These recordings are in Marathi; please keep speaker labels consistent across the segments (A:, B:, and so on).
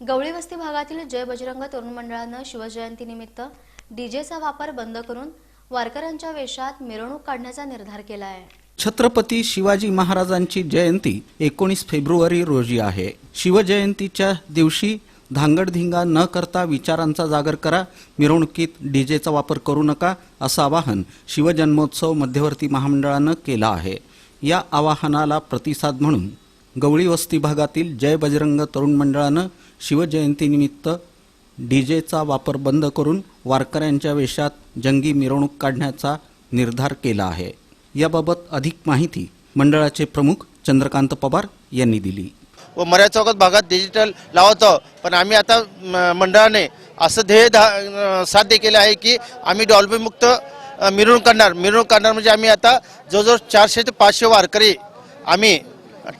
A: गवळी वस्ती भागातील जय बजरंग तरुण मंडळानं शिवजयंतीनिमित्त डीजेचा वापर बंद करून वारकऱ्यांच्या वेशात मिरवणूक काढण्याचा निर्धार केला आहे
B: छत्रपती शिवाजी महाराजांची जयंती एकोणीस फेब्रुवारी रोजी आहे. शिवजयंतीच्या दिवशी धांगडधिंगा न करता विचारांचा जागर करा मिरवणुकीत डीजेचा वापर करू नका असं आवाहन शिवजन्मोत्सव मध्यवर्ती महामंडळानं केलं आहे. या आवाहनाला प्रतिसाद म्हणून गवळी वस्ती भागातील जय बजरंग तरुण मंडळानं शिवजयंतीनिमित्त डीजेचा वापर बंद करून वारकऱ्यांच्या वेशात जंगी मिरवणूक काढण्याचा निर्धार केला आहे. याबाबत अधिक माहिती मंडळाचे प्रमुख चंद्रकांत पवार यांनी दिली.
C: व मर्यादा चौकात भागात डिजिटल लावतो पण आम्ही आता म- मंडळाने असं ध्येय धा साध्य केलं आहे की आम्ही डॉल्बीमुक्त मिरवणूक करणार मिरवणूक करणार म्हणजे आम्ही आता जवळजवळ चारशे ते पाचशे वारकरी आम्ही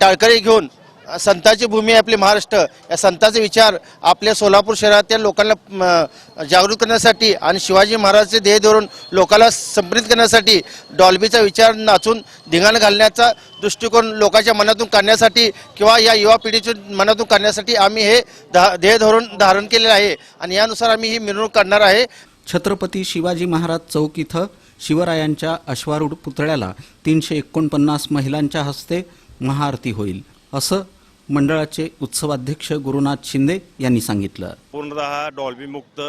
C: टाळकरी घेऊन संताची संतांची भूमी आहे आपली महाराष्ट्र. या संतांचे विचार आपल्या सोलापूर शहरातील लोकांना जागृत करण्यासाठी आणि शिवाजी महाराजचे ध्येय धरून लोकांना समृद्ध करण्यासाठी डॉल्बीचा विचार नाचून धिंगाण घालण्याचा दृष्टिकोन लोकांच्या मनातून काढण्यासाठी किंवा या युवा पिढीच्या मनातून काढण्यासाठी आम्ही हे धा ध्येय धरून धारण केलेलं आहे. आणि यानुसार आम्ही ही मिरवणूक काढणार आहे.
B: छत्रपती शिवाजी महाराज चौक इथं शिवरायांच्या अश्वारूढ पुतळ्याला तीनशे एकोणपन्नास महिलांच्या हस्ते महाआरती होईल असं मंडळाचे उत्सवाध्यक्ष गुरुनाथ शिंदे यांनी सांगितलं.
D: पूर्णतः डॉल्बी मुक्त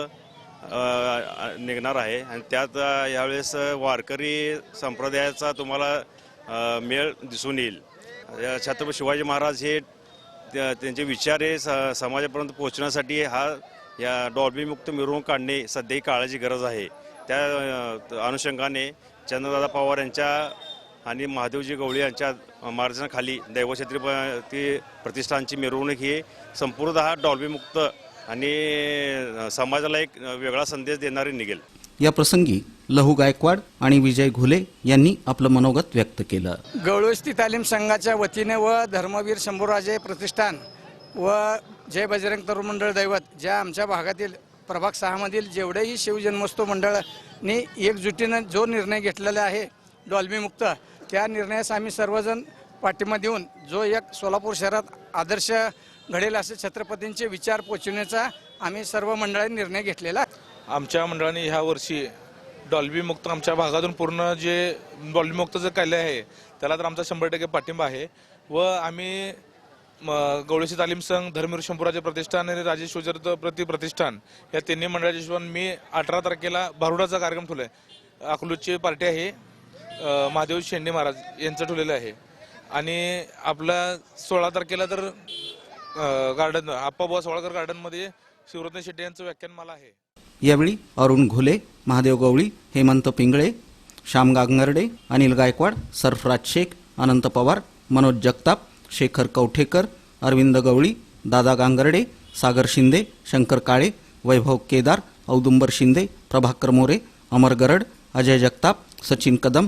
D: निघणार आहे. आणि त्यात यावेळेस वारकरी संप्रदायाचा तुम्हाला मेळ दिसून येईल. या छत्रपती शिवाजी महाराज हे त्या- त्यांचे विचार हे स- समाजापर्यंत पोहोचण्यासाठी हा या डॉल्बी मुक्त मिरवणूक काढणे सध्या ही काळाची गरज आहे. त्या अनुषंगाने चंद्रदादा पवार यांच्या आणि महादेवजी गवळी यांच्या मार्गदर्शनाखाली दैवछत्री प- ती प्रतिष्ठानची मिरवणूक ही संपूर्णतः डॉल्बीमुक्त आणि समाजाला एक वेगळा संदेश देणारी निघेल.
B: या प्रसंगी लहू गायकवाड आणि विजय घुले यांनी आपलं मनोगत व्यक्त केलं.
E: गवळवस्ती तालीम संघाच्या वतीने व धर्मवीर शंभूराजे प्रतिष्ठान व जय बजरंग तरुण मंडळ दैवत ज्या आमच्या भागातील प्रभाग सहामधील जेवढेही शिवजन्मोत्सव मंडळांनी एकजुटीनं जो निर्णय घेतलेला आहे डॉल्बीमुक्त. त्या निर्णयास आम्ही सर्वजण पाठिंबा देऊन जो एक सोलापूर शहरात आदर्श घडेल असे छत्रपतींचे विचार पोचवण्याचा आम्ही सर्व मंडळांनी निर्णय घेतलेला
F: आमच्या मंडळाने ह्या वर्षी डॉल्बी मुक्त आमच्या भागातून पूर्ण जे डॉल्बीमुक्त जे कार्य आहे त्याला तर आमचा शंभर टक्के पाठिंबा आहे. व आम्ही गवळेशी तालीम संघ धर्मवीर शंभूराजे प्रतिष्ठान आणि राजेश प्रति प्रतिष्ठान या तिन्ही मंडळाच्या हिशोबाने मी अठरा तारखेला भारुडाचा कार्यक्रम ठेवलाय. अकलूजची पार्टी आहे. महादेव शेंडे महाराज यांचं ठेवलेलं आहे. आणि आपला सोळा तारखेला तर गार्डन आप्पाबुवा सोळाकर गार्डनमध्ये शिवरत्न शेट्टी यांचं व्याख्यानमाला आहे.
B: यावेळी अरुण घुले महादेव गवळी हेमंत पिंगळे श्याम गांगर्डे अनिल गायकवाड सरफराज शेख अनंत पवार मनोज जगताप शेखर कवठेकर अरविंद गवळी दादा गांगर्डे सागर शिंदे शंकर काळे वैभव केदार औदुंबर शिंदे प्रभाकर मोरे अमर गरड अजय जगताप सचिन कदम